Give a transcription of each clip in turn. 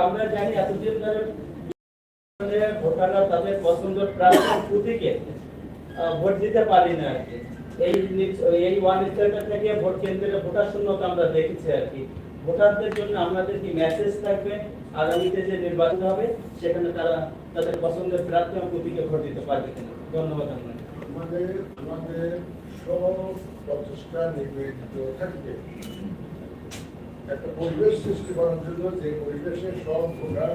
আমরা জানি এতদিন ধরে তাদের পছন্দের ভোট দিতে পারি না আর কি এই এই ওয়ান স্টারটা থেকে ভোট কেন্দ্রে ভোটার শূন্যতা আমরা দেখেছি আর কি। ভোটারদের জন্য আমাদের কি মেসেজ থাকবে? আগামীতে যে নির্বাচন হবে, সেখানে তারা তাদের পছন্দের প্রার্থী এবং প্রতীকে ভোট দিতে পারবে কিনা? ধন্যবাদ আপনাকে। আমাদের আমাদের সব প্রচেষ্টা থাকবে। একটা পরিবেশ সৃষ্টি করার জন্য যে পরিবেশে সব ভোটার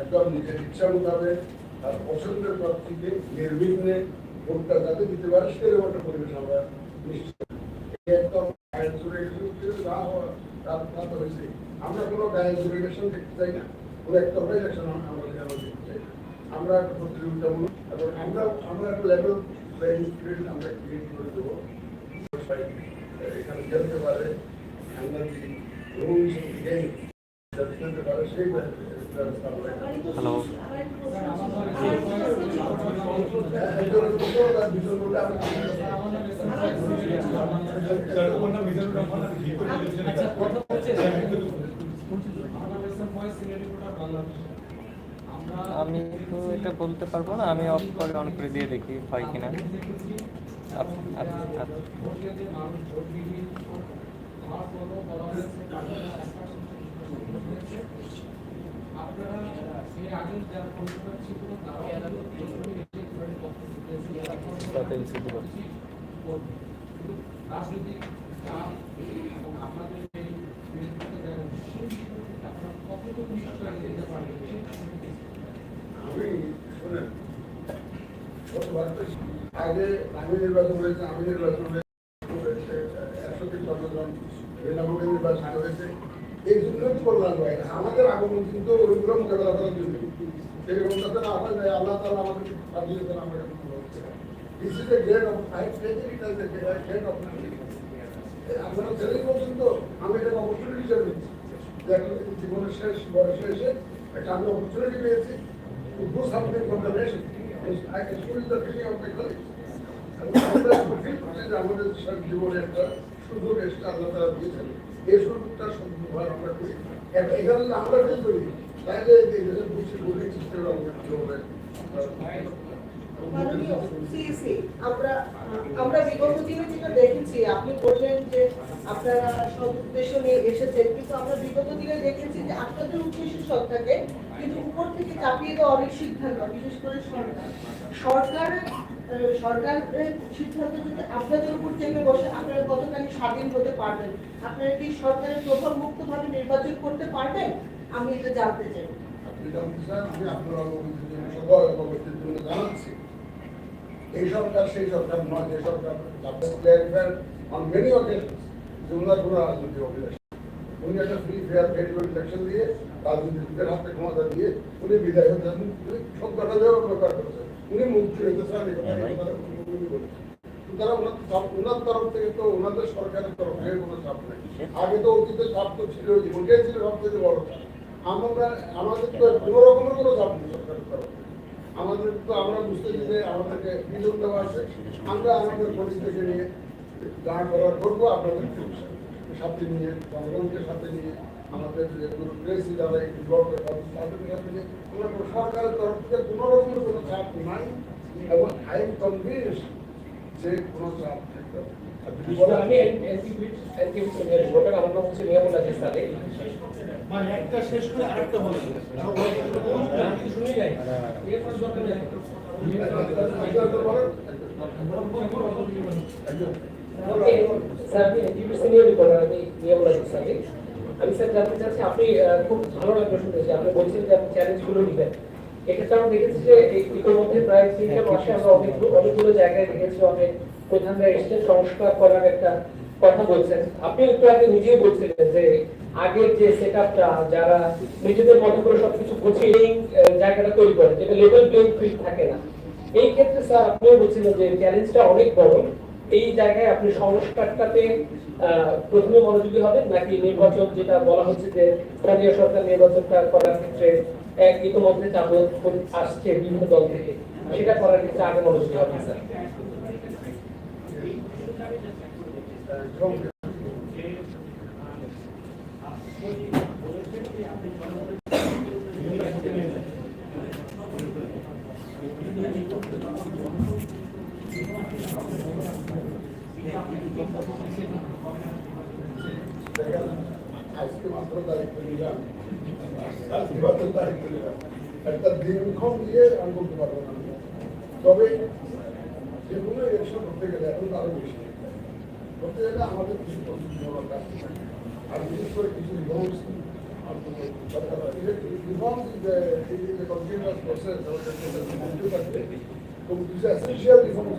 একদম নিজের ইচ্ছা মোতাবেক আর পছন্দের প্রার্থীকে নির্বিঘ্নে ভোটটা যাতে দিতে পারে, সেরকম একটা পরিবেশ আমরা নিশ্চিত করি। এই একদম গায়ের জোরে এগুলো কিছু না হওয়া তা- তা তো হয়েছে। আমরা কোনো গায়ের ইলেকশন দেখতে চাই না। কোনো একটা ইলেকশন আমরা আমরা দেখতে চাই। আমরা একটা প্রতিযোগিতামূলক এবং আমরা আমরা একটা লেভেল প্লেইং ফিল্ড আমরা ক্রিয়েট করে দেবো। এখানে খেলতে পারে আমরা যে রুলস গেম খেলতে পারে সেই ব্যবস্থা আমরা হ্যালো দুটো বা দুজন বলে আমরা আমি তো এটা বলতে পারব না আমি অফ করে অন করে দিয়ে দেখি হয় কিনা। আপ- আপ- আপ- তাতে এসে দিবো। আমি শোনেন গতবার তো আগে আমি নির্বাচন হয়েছে, আমি নির্বাচন হয়েছে একশো তিপ্পান্ন জন বেনামকে নির্বাচন হয়েছে। এই জন্য কল্যাণ হয়। আমাদের আগমন কিন্তু ওইগুলো মোকাবেলা করার জন্য। সেরকম যাতে না হয় যে আল্লাহ তালা আমাদের পাঠিয়েছেন আমরা this is a grade of I take it as a grade of আপনারা ছেলেই বলছেন তো, আমি এটা অপরচুনিটি হিসেবে নিচ্ছি। শেষ বয়সে এসে একটা আমি অপরচুনিটি পেয়েছি। of. সদ্ব্যবহার আমরা বিগত দিনে যেটা দেখেছি, আপনি বললেন যে আপনারা সব উদ্দেশ্য নিয়ে এসেছেন, কিন্তু আমরা বিগত দিনে দেখেছি যে আপনাদের উদ্দেশ্য সব থাকে, কিন্তু উপর থেকে চাপিয়ে দেওয়া অনেক সিদ্ধান্ত, বিশেষ করে সরকার। সরকারের সরকারের সিদ্ধান্ত যদি আপনাদের উপর থেকে বসে? আপনারা কতখানি স্বাধীন হতে পারবেন। আপনারা কি সরকারের মুক্তভাবে নির্বাচন করতে পারবেন? আমি এটা জানতে চাই। সেই অভিলাষ। উনি একটা দিয়ে উনি বিদায় হতে সব কথা দেওয়ার প্রকার করেছেন উনি মুক্তি চান সুতরাং ওনার তরফ থেকে তো ওনাদের সরকারের তরফ থেকে কোনো চাপ নেই। আগে তো অতীতে চাপ তো ছিল ওটাই ছিল সবথেকে বড় চাপ। আমরা আমাদের তো কোনো রকমের কোনো চাপ নেই সরকারের তরফ আমাদের তো আমরা বুঝতেছি যে আমাদেরকে বিজন দেওয়া আছে। আমরা আমাদের থেকে নিয়ে যা করার করব আপনাদের সাথে নিয়ে জনগণকে সাথে নিয়ে আমাদের যে প্রেসি যারা এই ব্লকের সাথে নিয়ে সরকারের তরফ থেকে কোনো রকমের কোনো চাপ নাই এবং আই এম কনভিন্স যে কোনো চাপ থাকবে আমি এনটিভিট এনটিভিট ভোটার আমার নাম হচ্ছে নিয়ামুল আজিজ সালে মানে একটা শেষ করে আরেকটা বলে আমি শুনি এরপর দরকার নেই। একজন বলেন। স্যার আমি আজিজ সালে আমি স্যার জানতে চাচ্ছি আপনি খুব ভালো লাগল শুনেছি আপনি বলছেন যে আপনি চ্যালেঞ্জগুলো নেবেন। এক্ষেত্রে আমরা দেখেছি যে ইতিমধ্যে প্রায় তিনটা মাসে আমরা অনেকগুলো অনেকগুলো জায়গায় দেখেছি অনেক প্রধানরা এসেছেন সংস্কার করার একটা কথা বলছেন। আপনি একটু আগে নিজেই বলছিলেন যে আগের যে সেট যারা নিজেদের মতো করে সবকিছু গুছিয়ে এই, জায়গাটা তৈরি করে যেটা লেভেল প্লেইং ফিল্ড থাকে না। এই ক্ষেত্রে স্যার আপনিও বলছিলেন যে চ্যালেঞ্জটা অনেক বড়। এই জায়গায় আপনি সংস্কারটাতে প্রথমে মনোযোগী হবেন, নাকি নির্বাচন যেটা বলা হচ্ছে যে স্থানীয় সরকার নির্বাচনটা করার ক্ষেত্রে এক ইতিমধ্যে চাপ আসছে বিভিন্ন দল থেকে? সেটা করার ক্ষেত্রে আগে মনোযোগী হবেন, স্যার। আজকে মাত্র দায়িত্ব নিলাম আজকে মাত্র নিলাম একটা দিনক্ষণ দিয়ে আমি বলতে পারব না তবে যে কোনো ইলেকশন করতে গেলে এখন আরও বেশি করতে গেলে আমাদের কিছু। আর বিশেষ করে কিছু reforms reforms is a continuous process এবং কিছু এসেন্সিয়াল রিফর্মস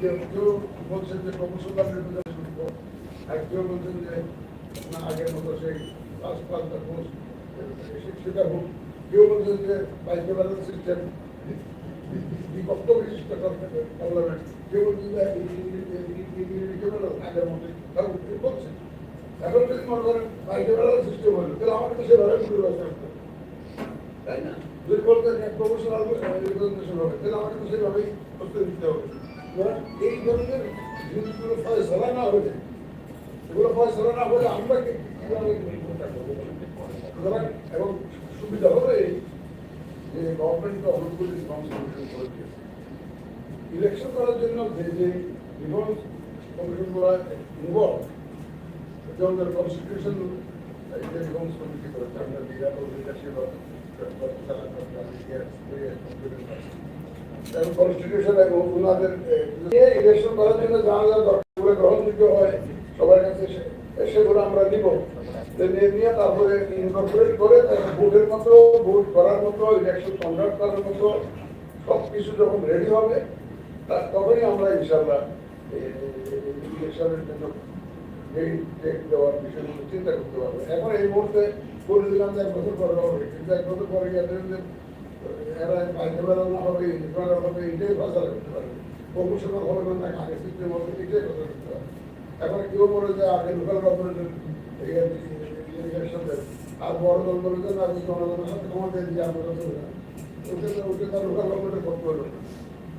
কেউ বলছেন যে প্রফেশনাল রিপ্রেজেন্টেশন আর কেউ বলছেন যে, না, আগের মতো সেই পাঁচ পাঁচটা পোস্ট সেটা হোক। কেউ বলছেন যে বাইকে ব্যালেন্স সিস্টেম বিভক্ত বিশিষ্ট পার্লামেন্ট কেউ বলছেন যে আগের মতো তারা বলছে এখন যদি মনে করেন বাইকে ব্যালেন্স সিস্টেম হলো, তাহলে আমাকে তো সেভাবে করতে হবে। তাই না? যদি বলতে এক প্রফেশনাল হবে, তাহলে আমাকে তো সেভাবেই প্রস্তুতি নিতে হবে। এবার এই ধরনের জিনিসগুলো ফয়সলা না হলে এগুলো ফয়সলা না হলে আমরা কীভাবে এবং সুবিধা এই যে গভর্নমেন্ট তো অনেকগুলি রেসপন্সিবিলিটি করে ইলেকশন করার জন্য যে যে রিফর্ম কমিশনগুলো ইনভলভ যেমন কনস্টিটিউশন কমিটি করেছে আমরা কনস্টিটিউশন এবং ওনাদের ইলেকশন করার জন্য যা যা গ্রহণযোগ্য হয়, সবার কাছে সেগুলো আমরা তো নিয়ে তারপরে ইনকর্পোরেট করে ভোটের মতো, ভোট করার মতো ইলেকশন কন্ডাক্ট করার মতো সব কিছু যখন রেডি হবে তখনই আমরা ইনশাল্লাহ ইলেকশনের জন্য দেওয়ার বিষয়গুলো চিন্তা করতে পারব। এখন এই মুহূর্তে বলে দিলাম যে এক বছর পরে হবে, কিন্তু এক বছর পরে গিয়ে এরা বাইরে বেরোনো হবে এটাই ফসলা করতে পারবে প্রমোশনাল হবে না আগে হবে এখন কেউ বলে যে আগে লোকাল গভর্নমেন্টের আর বড় জনগণের সাথে ক্ষমতা দিয়ে আমরা ওকে তার লোকাল গভর্নমেন্টের করতে পারবে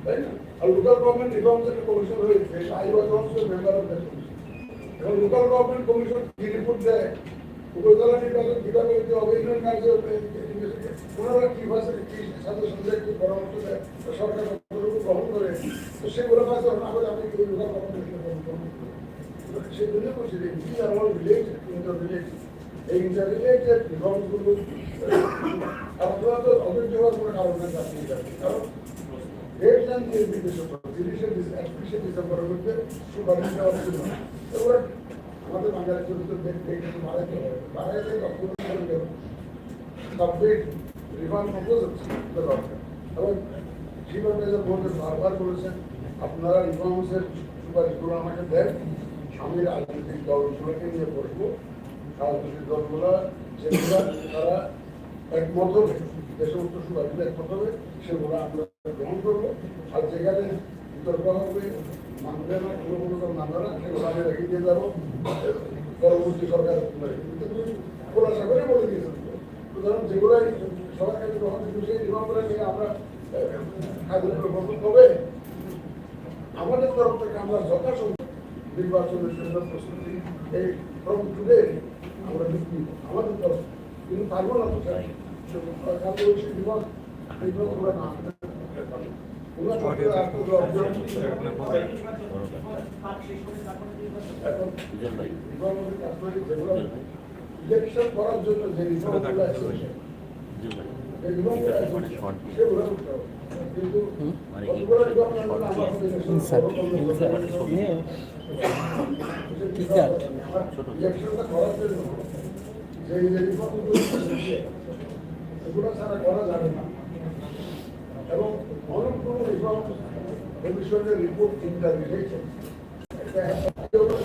তাই না? আর লোকাল গভর্নমেন্ট রিফর্মস একটা কমিশন হয়েছে I was also member local government commission দেয়? উপজেলা নির্বাচন কীভাবে হচ্ছে অভিযোজন কার্য ওনারা কি ভাষা কি সাজেশন দেয় কি পরামর্শ দেয় সরকার গ্রহণ করে, তো সেগুলো কাজ না আমি এই গভর্নমেন্ট সেই বলছি যে কি আমার রিলেটেড ইন্টার রিলেটেড এই ইন্টার রিলেটেড রিফর্মসগুলো আপনারা তো অধৈর্য হওয়ার কোনো কারণ জানেন। কারণ ডেডলাইন আমাদের বাঙালি চরিত্র বাড়াইতে হবে। বাড়াইলে ডকুমেন্ট সাবমিট রিফান্ড প্রপোজালস দরকার। এবং বারবার বলেছেন, আপনারা রিফর্মসের সুপারিশগুলো আমাকে দেন আমি রাজনৈতিক দলগুলোকে নিয়ে বসবো। রাজনৈতিক দলগুলো যেগুলো তারা একমত হবে যে সমস্ত সুপারিশ একমত হবে, সেগুলো আমরা গ্রহণ করব। আর যেখানে বিতর্ক হবে পরবর্তী সরকার খোলাসা করে বলে দিয়েছেন সুতরাং যেগুলো সবার কাছে গ্রহণ সেই নিয়মগুলো নিয়ে আমরা কাজগুলো গ্রহণ হবে আমাদের তরফ থেকে আমরা যথাসম্ভব নির্বাচনের জন্য প্রস্তুতি, এই ফ্রম টুডে আমরা নিচ্ছি আমাদের ওনার পক্ষে আপনাদের অর্জন এখন বিভাগের কাজগুলি যেগুলো ইলেকশন করার জন্য যে রিফর্মগুলো আছে এগুলো ছাড়া করা যাবে না এবং অনেকগুলো রিফর্ম কমিশনের রিপোর্ট চিন্তা দিয়েছে।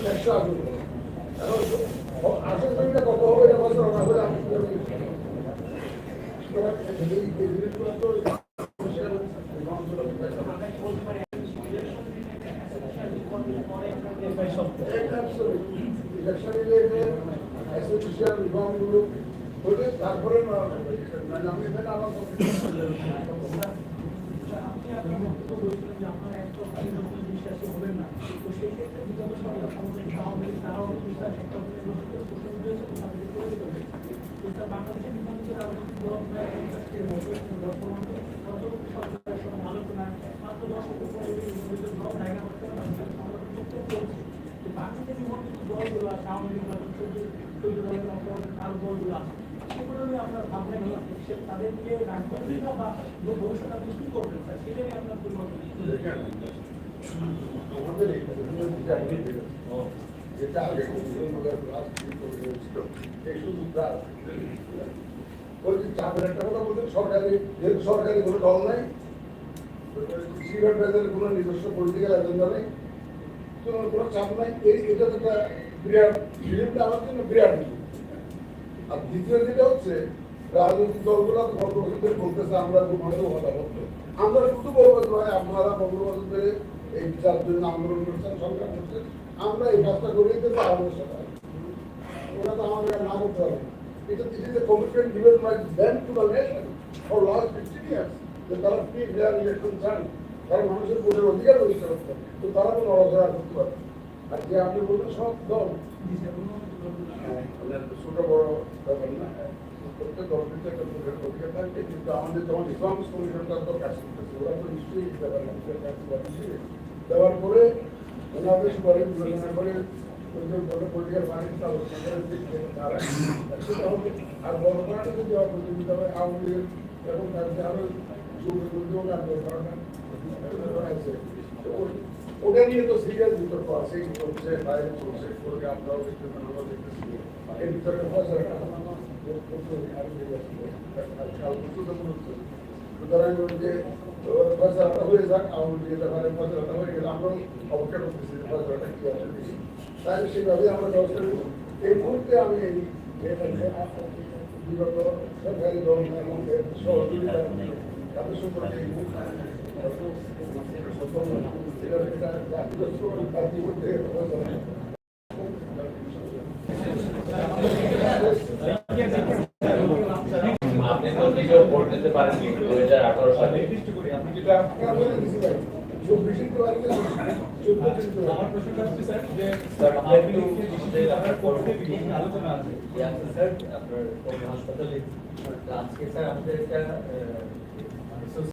একশো এখন আসল জমিটা কত হবে এটা বছর না হলে আমি ইলেকশন রিলেটেড অ্যাসোসিয়েশন রিফর্মগুলো হলে তারপরে মানে আমি এখানে আমার দেখেন, আমাদের এই প্রতিনিধি যেটা আগে ছিল, যেটা আগে এই শুধু যে চাপের একটা কথা বলতেন, সরকারি যেহেতু সরকারি কোনো দল নাই সিগারেট বাজারের কোনো নিজস্ব পলিটিক্যাল এজেন্ডা নেই কোনো চাপ নাই এই এটা তো একটা বিরাট ফিল্মটা আমার জন্য বিরাট। আর দ্বিতীয় যেটা হচ্ছে, রাজনৈতিক দলগুলো ধরে বলতেছে, আমরা ঘুমানো কথা বলতে আমরা শুধু বলব ভাই, আপনারা ধরে এই বিচার জন্য আন্দোলন করছেন সরকার করছেন, আমরা এই কাজটা করিয়ে দেবো আমাদের সাথে ওরা তো আমাদের না করতে না। এটা this is commitment given by them to the nation for last fifteen years যে তারা ফ্রি ফেয়ার ইলেকশন চান, তারা মানুষের ভোটের অধিকার হবে। তো তারা তো নড়াচড়া করতে পারবে আর যে আপনি বলবেন সব দল ছোট বড় ব্যাপার না প্রত্যেক কিন্তু একটা অধিকার থাকবে কিন্তু আমাদের যখন ইসলামিক কমিশনটা নিশ্চয়ই ব্যাপারে। দেওয়ার পরে ওনাদের করে পলিটিক্যাল পার্টির আলোচনা করে আর বড় দেওয়ার হয় আওয়ামী লীগের এবং তাদের আরও যুব উদ্যোগ আর বড় পার্টি আছে তো ও- ওটা নিয়ে তো সিরিয়াস বিতর্ক আছে চলছে বাইরে চলছে করে আমরাও দেখতে পান আমরা দেখতেছি এই বিতর্কের ফসলটা সুতরাং ওই যে ফসলটা হয়ে যাক আওয়ামী লীগের ব্যাপারে ফসলটা হয়ে গেলে আমরাও অপেক্ষা করতেছি যে ফসলটা কি আছে দেখি। তাই সেইভাবে আমরা ব্যবস্থা নেব এই মুহূর্তে আমি এই এটাকে বিগত সরকারি দল এবং এর সহযোগিতা তাদের সম্পর্কে এই মুহূর্তে এটা এটা জাতীয় স্তর তার মধ্যে আপনি তো নিজেও ভোট দিতে পারেন দুই হাজার আঠারো সালে যেটা আপনারা বলে দিছি ভাই চব্বিশে তো আর চব্বিশে তো আমার প্রশ্নটা হচ্ছে স্যার যে স্যার, আপনি একটু আমাদের আপনার পক্ষে বিভিন্ন আলোচনা আছে স্যার আপনার হাসপাতালে আজকে স্যার আমাদের একটা